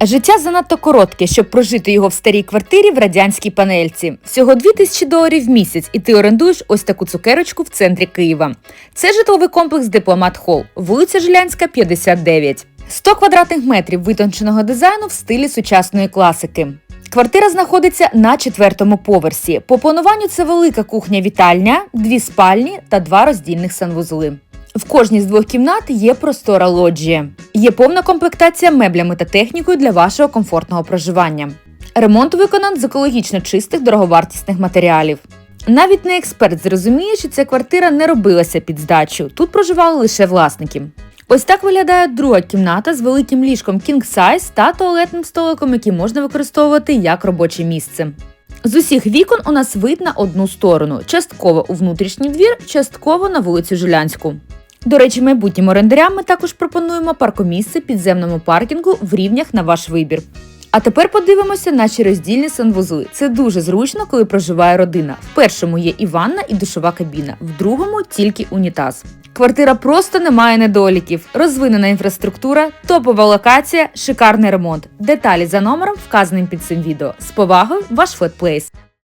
Життя занадто коротке, щоб прожити його в старій квартирі в радянській панельці. Всього 2000 доларів в місяць, і ти орендуєш ось таку цукерочку в центрі Києва. Це житловий комплекс Дипломат Холл, вулиця Жилянська, 59. 100 квадратних метрів витонченого дизайну в стилі сучасної класики. Квартира знаходиться на четвертому поверсі. По плануванню це велика кухня-вітальня, дві спальні та два роздільних санвузли. В кожній з двох кімнат є простора лоджія. Є повна комплектація меблями та технікою для вашого комфортного проживання. Ремонт виконан з екологічно чистих дороговартісних матеріалів. Навіть не експерт зрозуміє, що ця квартира не робилася під здачу. Тут проживали лише власники. Ось так виглядає друга кімната з великим ліжком King Size та туалетним столиком, який можна використовувати як робоче місце. З усіх вікон у нас вид на одну сторону: частково у внутрішній двір, частково на вулицю Жилянську. До речі, майбутнім орендарям ми також пропонуємо паркомісце підземному паркінгу в рівнях на ваш вибір. А тепер подивимося наші роздільні санвузли. Це дуже зручно, коли проживає родина. В першому є і ванна, і душова кабіна, в другому тільки унітаз. Квартира просто не має недоліків, розвинена інфраструктура, топова локація, шикарний ремонт. Деталі за номером, вказаним під цим відео. З повагою, ваш Флетплейс.